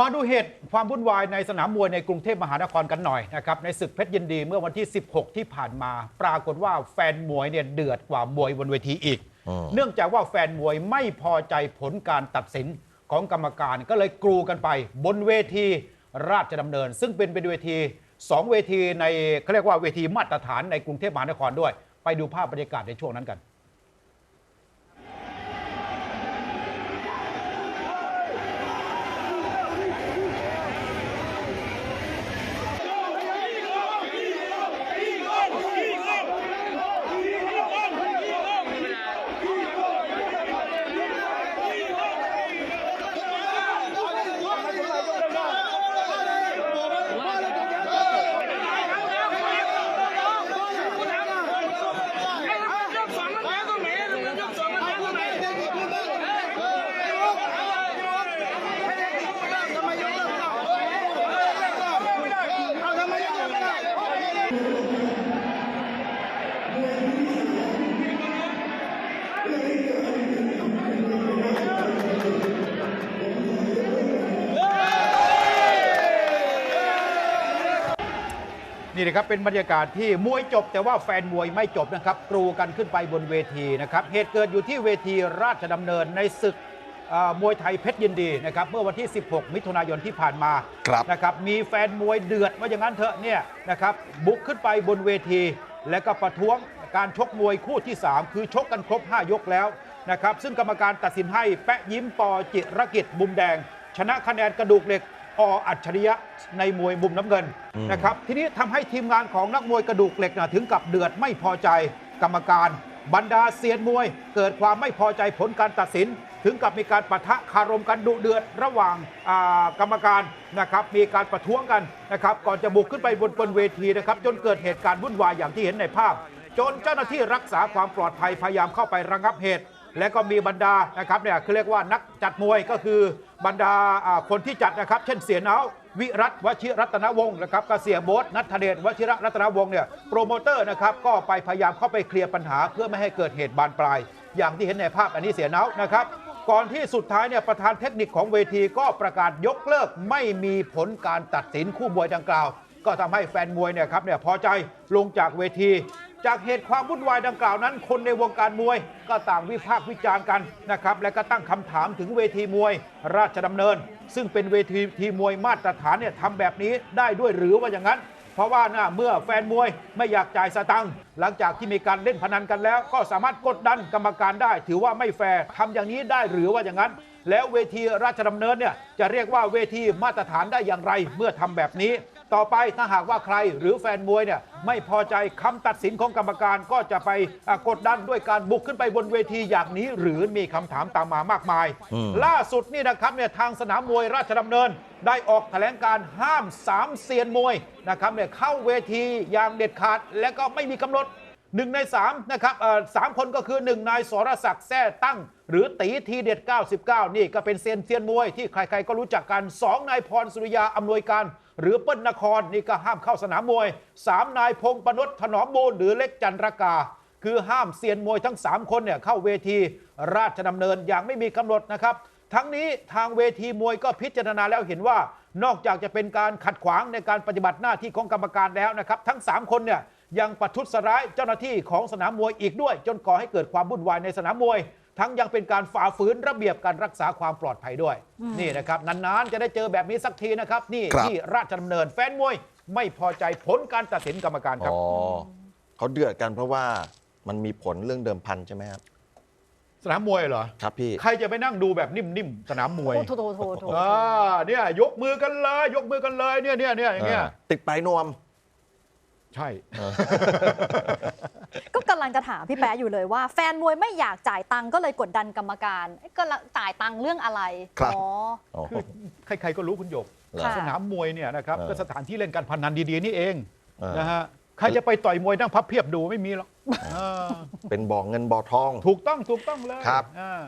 มาดูเหตุความวุ่นวายในสนามมวยในกรุงเทพมหานครกันหน่อยนะครับในศึกเพชรยินดีเมื่อวันที่ 16 ที่ผ่านมา ปรากฏว่าแฟนมวยเนี่ยเดือดกว่ามวยบนเวทีอีกอืมเนื่องจากว่าแฟนมวยไม่พอใจผลการตัดสินของกรรมการก็เลยกรูกันไป บนเวทีราชดำเนิน ซึ่งเป็นเป็นเวทีสองเวทีในเขาเรียกว่าเวทีมาตรฐานในกรุงเทพมหานครด้วย ไปดูภาพบรรยากาศในช่วงนั้นกัน นี่นะครับเป็นบรรยากาศที่มวยจบ แต่ว่าแฟนมวยไม่จบนะครับกรูกันขึ้นไปบนเวทีนะครับเหตุเกิดอยู่ที่เวทีราชดำเนินในศึกเอ่อมวยไทยเพชรยินดีนะครับเมื่อวันที่ 16 มิถุนายนที่ผ่านมาครับนะครับมีแฟนมวยเดือดว่าอย่างนั้นเถอะเนี่ยนะครับบุกขึ้นไปบนเวที และก็ประท้วงการชกมวยคู่ที่ 3 คือชกกันครบ 5 ยกแล้วนะครับซึ่งกรรมการตัดสินให้แปะยิ้มปอจิรกิจมุมแดง ชนะคะแนนกระดูกเหล็ก ออัจฉริยะในมวยมุมน้ำเงินนะครับทีนี้ทำให้ทีมงานของนักมวยกระดูกเหล็กนะถึงกับเดือดไม่พอใจกรรมการ บรรดาเซียนมวย เกิดความไม่พอใจผลการตัดสิน ถึงกับมีการปะทะคารมกันดุเดือดระหว่างอ่ากรรมการนะครับมีการประท้วงกันนะครับก่อนจะบุกขึ้นไปบนบนเวทีนะครับจนเกิดเหตุการณ์วุ่นวายอย่างที่เห็นในภาพ จนเจ้าหน้าที่รักษาความปลอดภัยพยายามเข้าไประงับเหตุ และก็มีบรรดานะครับเนี่ยคือเรียกว่านักจัดมวยก็คือบรรดาคนที่จัดนะครับ เช่นเสียเนาวิรัตวชิรัตนวงศ์นะครับกเสียโบสนัทเดชวชิรรัตนวงศ์เนี่ยโปรโมเตอร์นะครับก็ไปพยายามเข้าไปเคลียร์ปัญหาเพื่อไม่ให้เกิดเหตุบานปลาย อย่างที่เห็นในภาพอันนี้เสียเนานะครับ ก่อนที่สุดท้ายเนี่ยประธานเทคนิคของเวทีก็ประกาศยกเลิกไม่มีผลการตัดสินคู่มวยดังกล่าว ก็ทำให้แฟนมวยเนี่ยครับเนี่ยพอใจลงจากเวที จากเหตุความวุ่นวายดังกล่าวนั้น คนในวงการมวยก็ต่างวิพากษ์วิจารณ์กันนะครับ และก็ตั้งคำถามถึงเวทีมวย ราชดำเนิน ซึ่งเป็นเวทีทีมวยมาตรฐานเนี่ยทำแบบนี้ได้ด้วยหรือว่าอย่างนั้น เพราะว่านะเมื่อแฟนมวยไม่อยากจ่ายสตังค์หลังจากที่มีการเล่นพนันกันแล้ว ก็สามารถกดดันกรรมการได้ ถือว่าไม่แฟร์ทำอย่างนี้ได้หรือว่าอย่างนั้น แล้วเวทีราชดำเนินเนี่ยจะเรียกว่าเวทีมาตรฐานได้อย่างไร เมื่อทำแบบนี้ ต่อไปถ้าหากว่าใครหรือแฟนมวยเนี่ยไม่พอใจคำตัดสินของกรรมการก็จะไปอะกดดันด้วยการบุกขึ้นไปบนเวทีอย่างนี้ หรือมีคำถามตามมามากมายอืมล่าสุดนี่นะครับเนี่ยทางสนามมวยราชดำเนิน ได้ออกแถลงการห้ามสามเซียนมวยนะครับเนี่ยเข้าเวทีอย่างเด็ดขาด และก็ไม่มีกำหนด หนึ่งในสามนะครับสามคนก็คือหนึ่งนายสรศักดิ์แท้ตั้ง หรือตีทีเด็ด 99 นี่ก็เป็นเซียนเซียนมวยที่ใครๆก็รู้จักกันสองนายพรสุริยาอำนวยการ หรือเปิ้ลนครนี่ก็ห้ามเข้าสนามมวยสามนายพงปนดถนอมบูรณ์หรือเล็กจันรกา คือห้ามเซียนมวยทั้ง 3 คนเนี่ยเข้าเวทีราชดำเนินอย่างไม่มีกำหนดนะครับทั้งนี้ทางเวทีมวยก็พิจารณาแล้วเห็นว่า นอกจากจะเป็นการขัดขวางในการปฏิบัติหน้าที่ของกรรมการแล้วนะครับ ทั้ง 3 คนเนี่ย ยังประทุษร้ายเจ้าหน้าที่ของสนามมวยอีกด้วย จนก่อให้เกิดความวุ่นวายในสนามมวย ทั้งยังเป็นการฝ่าฝืนระเบียบการรักษาความปลอดภัยด้วย นี่นะครับนานๆจะได้เจอแบบนี้สักทีนะครับ นี่ครับที่ราชดำเนินแฟนมวยไม่พอใจผลการตัดสินกรรมการครับอ๋อเขาเดือดกันเพราะว่ามันมีผลเรื่องเดิมพันใช่ไหมครับสนามมวยเหรอ ครับพี่ ใครจะไปนั่งดูแบบนิ่มๆ สนามมวยโถโถโถโถอ่าเนี่ยยกมือกันเลย ยกมือกันเลยเนี่ยเนี่ยเนี่ยอย่างเงี้ยอ่าติดปลายนวม ใช่ ก็กำลังจะถามพี่แป๊ะอยู่เลยว่า แฟนมวยไม่อยากจ่ายตังค์ก็เลยกดดันกรรมการเอ๊ะก็ละจ่ายตังค์เรื่องอะไรครับ อ๋อ อ๋อ คือใครๆก็รู้คุณหยก เหรอค่ะสนามมวยเนี่ยนะครับ เออ ก็สถานที่เล่นการพนันดีๆนี่เองเออนะฮะใครจะไปต่อยมวยนั่งพับเพียบดูไม่มีหรอกเออเป็นบ่อเงินบ่อทอง ถูกต้องถูกต้องเลยครับ อ่า